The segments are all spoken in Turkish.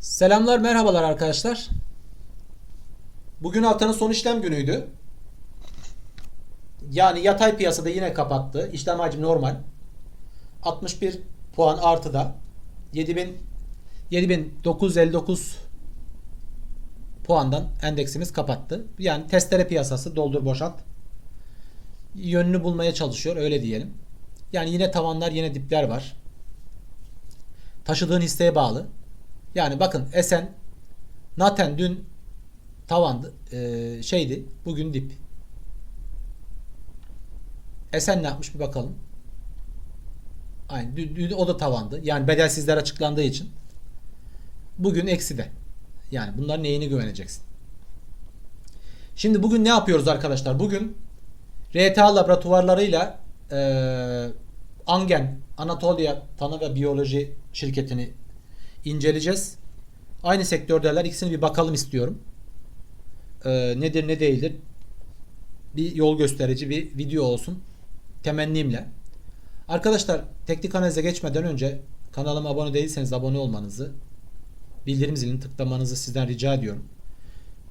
Selamlar, merhabalar arkadaşlar. Bugün haftanın son işlem günüydü. Yani yatay piyasada yine kapattı. İşlem hacmi normal. 61 puan artıda. 7000 7959 puandan endeksimiz kapattı. Yani testere piyasası doldur boşalt. Yönünü bulmaya çalışıyor öyle diyelim. Yani yine tavanlar yine dipler var. Taşıdığın hisseye bağlı. Yani bakın Esen Naten dün tavandı e, şeydi bugün dip. Esen ne yapmış bir bakalım. Aynı dün, dün o da tavandı. Yani bedelsizler açıklandığı için. Bugün eksi de. Yani bunların neyine güveneceksin? Şimdi bugün ne yapıyoruz arkadaşlar? Bugün RTA laboratuvarlarıyla e, Angen Anatolia Tanı ve Biyoloji şirketini inceleyeceğiz. Aynı sektördeler. İkisini bir bakalım istiyorum. E, nedir ne değildir. Bir yol gösterici bir video olsun. Temennimle. Arkadaşlar teknik analize geçmeden önce kanalıma abone değilseniz abone olmanızı bildirim zilini tıklamanızı sizden rica ediyorum.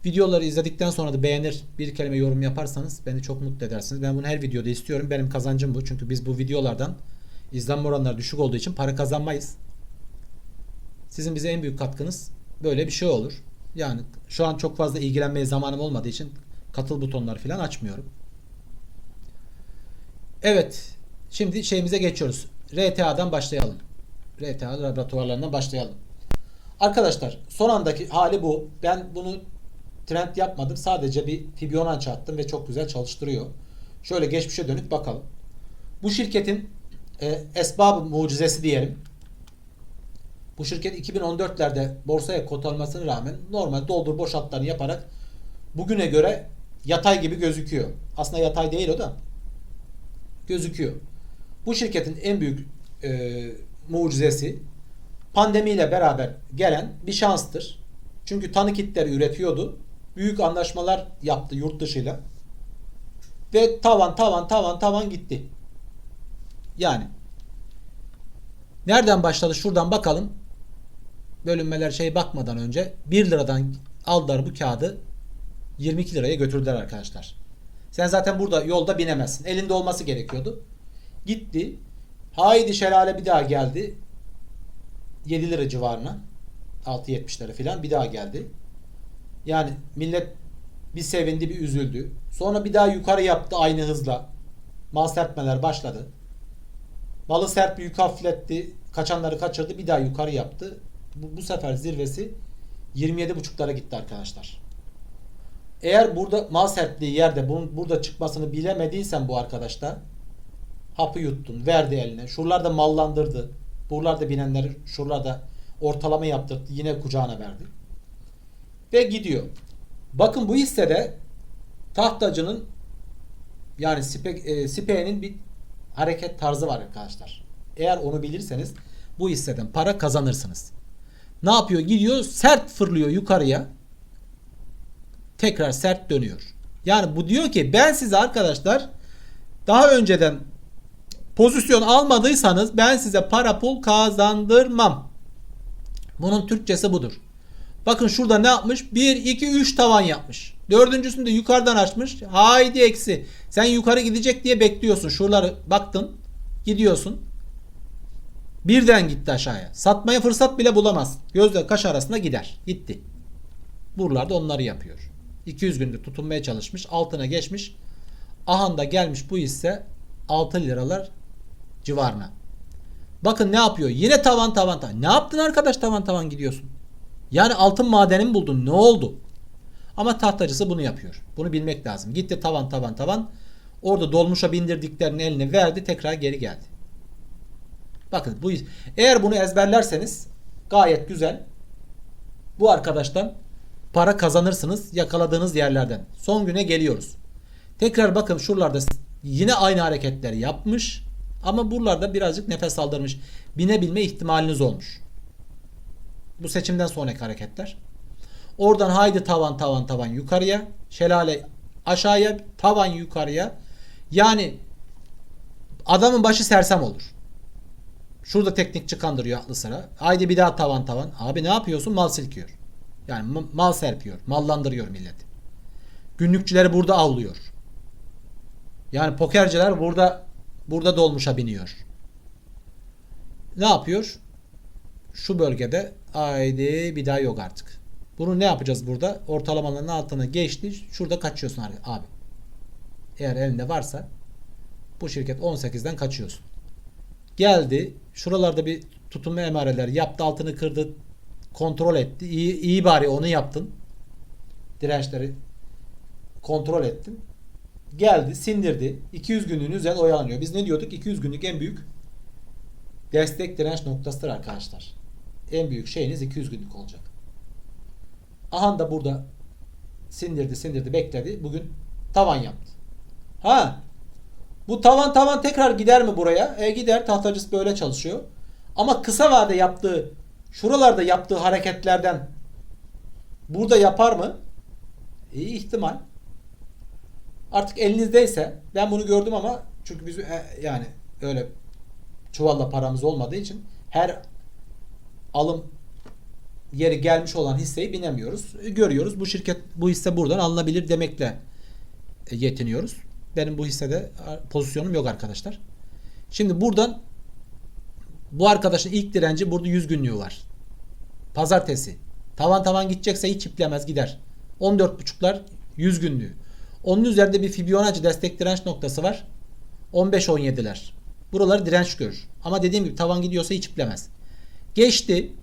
Videoları izledikten sonra da beğenir bir kelime yorum yaparsanız beni çok mutlu edersiniz. Ben bunu her videoda istiyorum. Benim kazancım bu. Çünkü biz bu videolardan izlenme oranları düşük olduğu için para kazanmayız. Sizin bize en büyük katkınız böyle bir şey olur. Yani şu an çok fazla ilgilenmeye zamanım olmadığı için katıl butonları falan açmıyorum. Evet. Şimdi şeyimize geçiyoruz. RTA'dan başlayalım. RTA laboratuvarlarından başlayalım. Arkadaşlar son andaki hali bu. Ben bunu trend yapmadım. Sadece bir Fibonacci attım ve çok güzel çalıştırıyor. Şöyle geçmişe dönüp bakalım. Bu şirketin e, esbab mucizesi diyelim. Bu şirket 2014'lerde borsaya kotarmasına rağmen normal doldur boşaltlarını yaparak bugüne göre yatay gibi gözüküyor. Aslında yatay değil o da. Gözüküyor. Bu şirketin en büyük e, mucizesi pandemiyle beraber gelen bir şanstır. Çünkü tanı kitleri üretiyordu. Büyük anlaşmalar yaptı yurt dışıyla. Ve tavan tavan tavan tavan gitti. Yani nereden başladı şuradan bakalım. Bölünmeler şey bakmadan önce 1 liradan aldılar bu kağıdı 22 liraya götürdüler arkadaşlar. Sen zaten burada yolda binemezsin. Elinde olması gerekiyordu. Gitti. Haydi şelale bir daha geldi. 7 lira civarına. 6.70 lira falan bir daha geldi. Yani millet bir sevindi bir üzüldü. Sonra bir daha yukarı yaptı aynı hızla. Mal serpmeler başladı. Malı serp yük hafifletti. Kaçanları kaçırdı. Bir daha yukarı yaptı. Bu, bu sefer zirvesi 27.5'lara gitti arkadaşlar. Eğer burada mal serptiği yerde bunun burada çıkmasını bilemediysen bu arkadaşta hapı yuttun. Verdi eline. Şuralarda mallandırdı. Buralarda binenleri şuralarda ortalama yaptırdı. Yine kucağına verdi. Ve gidiyor. Bakın bu hissede tahtacının yani Spe, e, bir hareket tarzı var arkadaşlar. Eğer onu bilirseniz bu hisseden para kazanırsınız. Ne yapıyor? Gidiyor sert fırlıyor yukarıya. Tekrar sert dönüyor. Yani bu diyor ki ben size arkadaşlar daha önceden pozisyon almadıysanız ben size para pul kazandırmam. Bunun Türkçesi budur. Bakın şurada ne yapmış? 1, 2, 3 tavan yapmış. Dördüncüsünü de yukarıdan açmış. Haydi eksi. Sen yukarı gidecek diye bekliyorsun. Şuraları baktın. Gidiyorsun. Birden gitti aşağıya. Satmaya fırsat bile bulamaz. Gözle kaş arasında gider. Gitti. Buralarda onları yapıyor. 200 gündür tutunmaya çalışmış. Altına geçmiş. Ahanda gelmiş bu hisse 6 liralar civarına. Bakın ne yapıyor? Yine tavan tavan tavan. Ne yaptın arkadaş tavan tavan gidiyorsun? Yani altın madeni mi buldun? Ne oldu? Ama tahtacısı bunu yapıyor. Bunu bilmek lazım. Gitti tavan tavan tavan. Orada dolmuşa bindirdiklerini eline verdi. Tekrar geri geldi. Bakın bu eğer bunu ezberlerseniz gayet güzel. Bu arkadaştan para kazanırsınız yakaladığınız yerlerden. Son güne geliyoruz. Tekrar bakın şuralarda yine aynı hareketleri yapmış. Ama buralarda birazcık nefes aldırmış. Binebilme ihtimaliniz olmuş. Bu seçimden sonraki hareketler. Oradan haydi tavan tavan tavan yukarıya. Şelale aşağıya. Tavan yukarıya. Yani adamın başı sersem olur. Şurada teknik çıkandırıyor aklı sıra. Haydi bir daha tavan tavan. Abi ne yapıyorsun? Mal silkiyor. Yani mal serpiyor. Mallandırıyor milleti. Günlükçüleri burada avlıyor. Yani pokerciler burada burada dolmuşa biniyor. Ne yapıyor? Şu bölgede haydi bir daha yok artık. Bunu ne yapacağız burada? Ortalamaların altına geçti. Şurada kaçıyorsun abi. Eğer elinde varsa bu şirket 18'den kaçıyorsun. Geldi. Şuralarda bir tutunma emareler yaptı. Altını kırdı. Kontrol etti. İyi, iyi bari onu yaptın. Dirençleri kontrol ettin. Geldi, sindirdi. 200 günlüğün üzerinde oyalanıyor. Biz ne diyorduk? 200 günlük en büyük destek direnç noktasıdır arkadaşlar. En büyük şeyiniz 200 günlük olacak. Aha da burada sindirdi, sindirdi, bekledi. Bugün tavan yaptı. Ha. Bu tavan tavan tekrar gider mi buraya? E gider. Tahtacısı böyle çalışıyor. Ama kısa vade yaptığı şuralarda yaptığı hareketlerden burada yapar mı? İyi ihtimal. Artık elinizdeyse ben bunu gördüm ama çünkü biz e, yani öyle çuvalla paramız olmadığı için her alım yeri gelmiş olan hisseyi binemiyoruz. E, Görüyoruz. Bu şirket bu hisse buradan alınabilir demekle e, yetiniyoruz. Benim bu hissede pozisyonum yok arkadaşlar. Şimdi buradan bu arkadaşın ilk direnci burada 100 günlüğü var. Pazartesi. Tavan tavan gidecekse hiç iplemez gider. 14.5'lar 100 günlüğü. Onun üzerinde bir Fibonacci destek direnç noktası var. 15-17'ler. Buraları direnç görür. Ama dediğim gibi tavan gidiyorsa hiç iplemez. Geçti.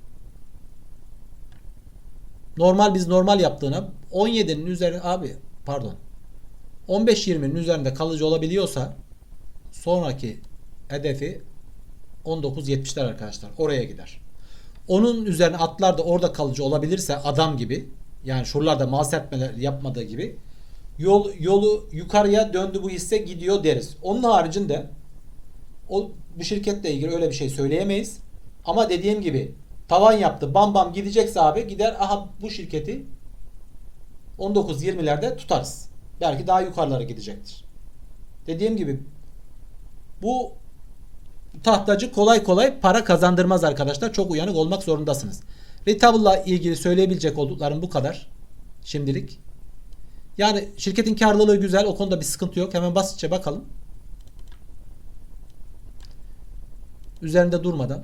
Normal biz normal yaptığına 17'nin üzerine abi pardon 15-20'nin üzerinde kalıcı olabiliyorsa sonraki hedefi 19-70'ler arkadaşlar. Oraya gider. Onun üzerine atlar da orada kalıcı olabilirse adam gibi yani şuralarda mal serpmeler yapmadığı gibi yol yolu yukarıya döndü bu hisse gidiyor deriz. Onun haricinde o bu şirketle ilgili öyle bir şey söyleyemeyiz. Ama dediğim gibi tavan yaptı bam bam gidecekse abi gider aha bu şirketi 19-20'lerde tutarız. Belki daha yukarılara gidecektir. Dediğim gibi bu tahtacı kolay kolay para kazandırmaz arkadaşlar. Çok uyanık olmak zorundasınız. Retable'la ilgili söyleyebilecek olduklarım bu kadar. Şimdilik. Yani şirketin karlılığı güzel. O konuda bir sıkıntı yok. Hemen basitçe bakalım. Üzerinde durmadan.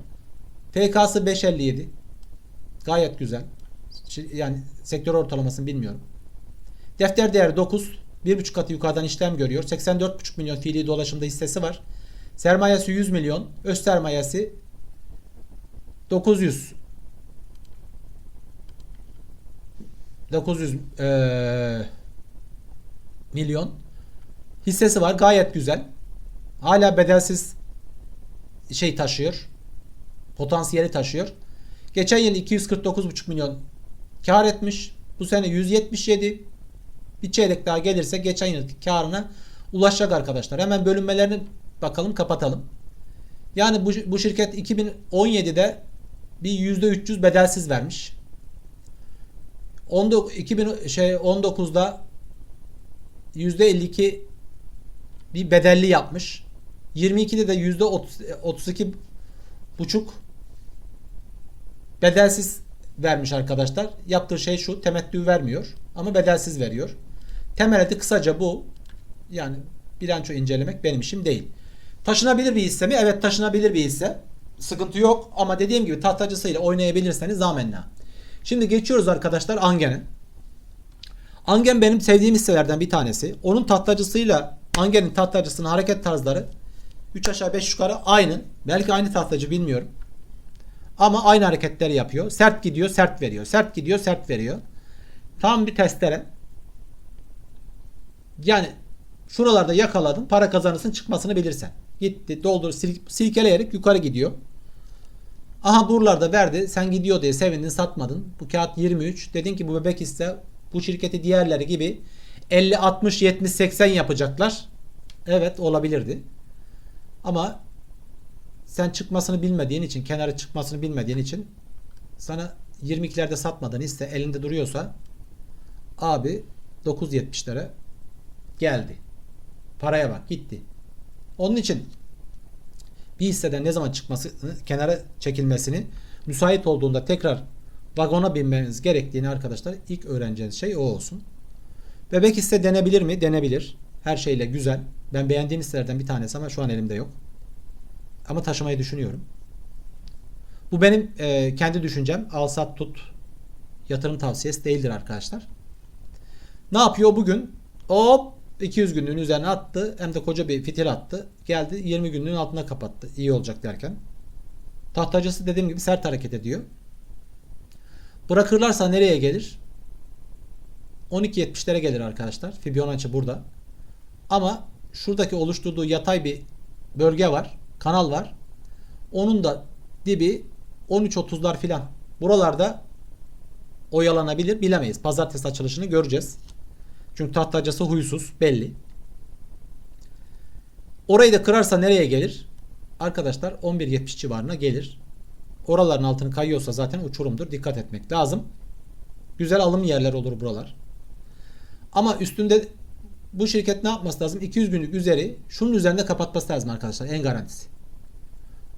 FK'sı 5.57. Gayet güzel. Yani sektör ortalamasını bilmiyorum. Defter değeri 9. 1.5 katı yukarıdan işlem görüyor. 84.5 milyon fiili dolaşımda hissesi var. Sermayesi 100 milyon. Öz sermayesi 900 900 eee, milyon hissesi var. Gayet güzel. Hala bedelsiz şey taşıyor. Potansiyeli taşıyor. Geçen yıl 249,5 milyon kar etmiş. Bu sene 177. Bir çeyrek daha gelirse geçen yılki karına ulaşacak arkadaşlar. Hemen bölünmelerini bakalım kapatalım. Yani bu, bu şirket 2017'de bir %300 bedelsiz vermiş. 19 2000 şey 19'da %52 bir bedelli yapmış. 22'de de yüzde 32 buçuk bedelsiz vermiş arkadaşlar. Yaptığı şey şu temettü vermiyor ama bedelsiz veriyor. Temeleti kısaca bu. Yani bilanço incelemek benim işim değil. Taşınabilir bir hisse mi? Evet taşınabilir bir hisse. Sıkıntı yok ama dediğim gibi tahtacısıyla oynayabilirseniz amenna. Şimdi geçiyoruz arkadaşlar Angen'e. Angen benim sevdiğim hisselerden bir tanesi. Onun tahtacısıyla Angen'in tahtacısının hareket tarzları 3 aşağı 5 yukarı aynı. Belki aynı tahtacı bilmiyorum. Ama aynı hareketleri yapıyor. Sert gidiyor, sert veriyor. Sert gidiyor, sert veriyor. Tam bir testere. Yani şuralarda yakaladın, para kazanırsın, çıkmasını bilirsen. Gitti, doldur, sil, silkeleyerek yukarı gidiyor. Aha buralarda verdi. Sen gidiyor diye sevindin, satmadın. Bu kağıt 23. Dedin ki bu bebek hisse bu şirketi diğerleri gibi 50, 60, 70, 80 yapacaklar. Evet olabilirdi. Ama sen çıkmasını bilmediğin için, kenarı çıkmasını bilmediğin için sana 22'lerde satmadığın hisse elinde duruyorsa abi 9.70'lere geldi. Paraya bak gitti. Onun için bir hisseden ne zaman çıkması, kenara çekilmesini, müsait olduğunda tekrar vagona binmeniz gerektiğini arkadaşlar ilk öğreneceğiniz şey o olsun. Bebek hisse denebilir mi? Denebilir. Her şeyle güzel. Ben beğendiğim hisselerden bir tanesi ama şu an elimde yok. Ama taşımayı düşünüyorum. Bu benim e, kendi düşüncem. Al sat tut yatırım tavsiyesi değildir arkadaşlar. Ne yapıyor bugün? Hop 200 günlüğün üzerine attı. Hem de koca bir fitil attı. Geldi 20 günlüğün altına kapattı. İyi olacak derken. Tahtacısı dediğim gibi sert hareket ediyor. Bırakırlarsa nereye gelir? 12.70'lere gelir arkadaşlar. Fibonacci burada. Ama şuradaki oluşturduğu yatay bir bölge var. Kanal var. Onun da dibi 13.30'lar filan. Buralarda oyalanabilir bilemeyiz. Pazartesi açılışını göreceğiz. Çünkü tahtacısı huysuz belli. Orayı da kırarsa nereye gelir? Arkadaşlar 11.70 civarına gelir. Oraların altını kayıyorsa zaten uçurumdur. Dikkat etmek lazım. Güzel alım yerler olur buralar. Ama üstünde bu şirket ne yapması lazım? 200 günlük üzeri şunun üzerinde kapatması lazım arkadaşlar. En garantisi.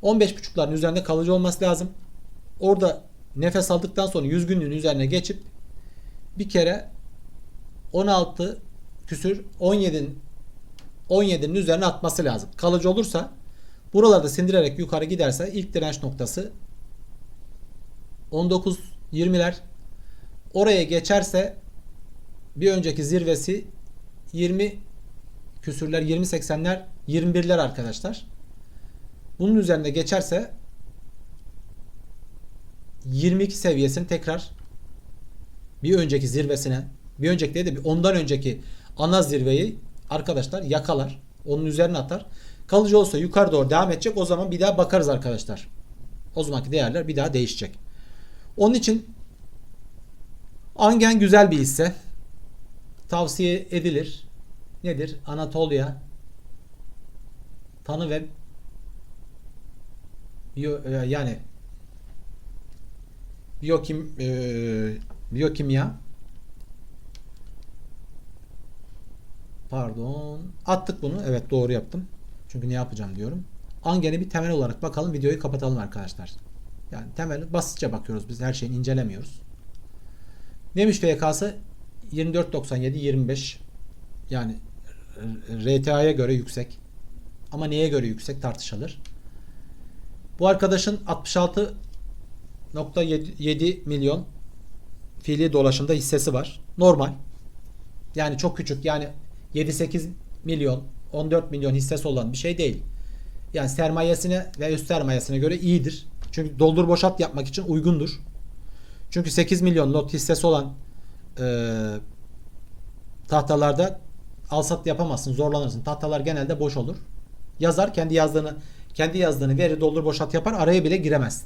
15.5'ların üzerinde kalıcı olması lazım. Orada nefes aldıktan sonra 100 günlüğün üzerine geçip bir kere 16 küsür 17'nin 17'nin üzerine atması lazım. Kalıcı olursa buralarda sindirerek yukarı giderse ilk direnç noktası 19 20'ler oraya geçerse bir önceki zirvesi 20 küsürler 20 80'ler 21'ler arkadaşlar. Bunun üzerinde geçerse 22 seviyesini tekrar bir önceki zirvesine bir önceki değil de bir ondan önceki ana zirveyi arkadaşlar yakalar. Onun üzerine atar. Kalıcı olsa yukarı doğru devam edecek. O zaman bir daha bakarız arkadaşlar. O zamanki değerler bir daha değişecek. Onun için Angen güzel bir hisse. Tavsiye edilir. Nedir? Anatolia Tanı ve Biyo, e, yani biyokim e, pardon. Attık bunu. Evet doğru yaptım. Çünkü ne yapacağım diyorum. Angen'e bir temel olarak bakalım videoyu kapatalım arkadaşlar. Yani temel basitçe bakıyoruz biz. Her şeyi incelemiyoruz. Neymiş FK'sı 24.97 25 yani RTA'ya göre yüksek. Ama neye göre yüksek tartışılır. Bu arkadaşın 66.7 milyon fiili dolaşımda hissesi var. Normal. Yani çok küçük. Yani 7-8 milyon, 14 milyon hissesi olan bir şey değil. Yani sermayesine ve üst sermayesine göre iyidir. Çünkü doldur boşalt yapmak için uygundur. Çünkü 8 milyon lot hissesi olan e, tahtalarda alsat yapamazsın, zorlanırsın. Tahtalar genelde boş olur. Yazar kendi yazdığını kendi yazdığını veri doldur boşalt yapar araya bile giremez.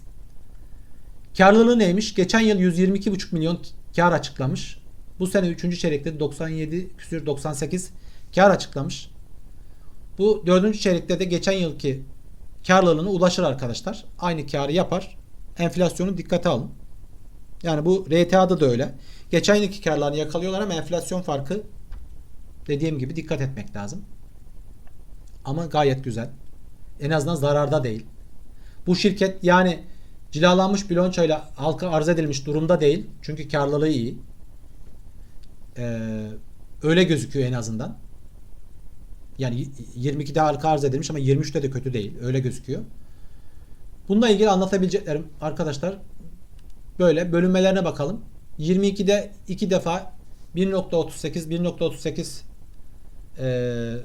Karlılığı neymiş? Geçen yıl 122,5 milyon kar açıklamış. Bu sene 3. çeyrekte 97 küsür 98 kar açıklamış. Bu 4. çeyrekte de geçen yılki karlılığına ulaşır arkadaşlar. Aynı karı yapar. Enflasyonu dikkate alın. Yani bu RTA'da da öyle. Geçen yılki karlarını yakalıyorlar ama enflasyon farkı dediğim gibi dikkat etmek lazım. Ama gayet güzel. En azından zararda değil. Bu şirket yani cilalanmış bilançoyla halka arz edilmiş durumda değil. Çünkü karlılığı iyi. Ee, öyle gözüküyor en azından. Yani 22'de halka arz edilmiş ama 23'te de kötü değil. Öyle gözüküyor. Bununla ilgili anlatabileceklerim arkadaşlar böyle bölünmelerine bakalım. 22'de iki defa 1.38 1.38 ee,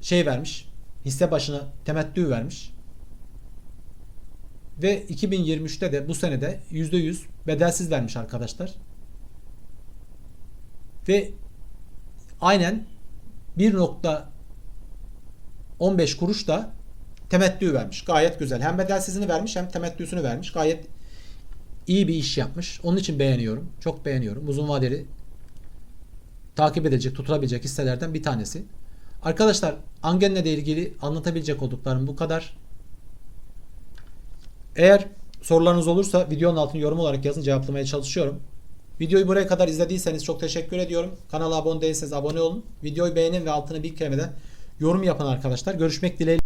şey vermiş hisse başına temettü vermiş. Ve 2023'te de bu senede %100 bedelsiz vermiş arkadaşlar. Ve aynen 1.15 kuruş da temettü vermiş. Gayet güzel. Hem bedelsizini vermiş hem temettüsünü vermiş. Gayet iyi bir iş yapmış. Onun için beğeniyorum. Çok beğeniyorum. Uzun vadeli takip edecek, tutulabilecek hisselerden bir tanesi. Arkadaşlar Angen'le de ilgili anlatabilecek olduklarım bu kadar. Eğer sorularınız olursa videonun altına yorum olarak yazın cevaplamaya çalışıyorum. Videoyu buraya kadar izlediyseniz çok teşekkür ediyorum. Kanala abone değilseniz abone olun. Videoyu beğenin ve altına bir kere de yorum yapın arkadaşlar. Görüşmek dileğiyle.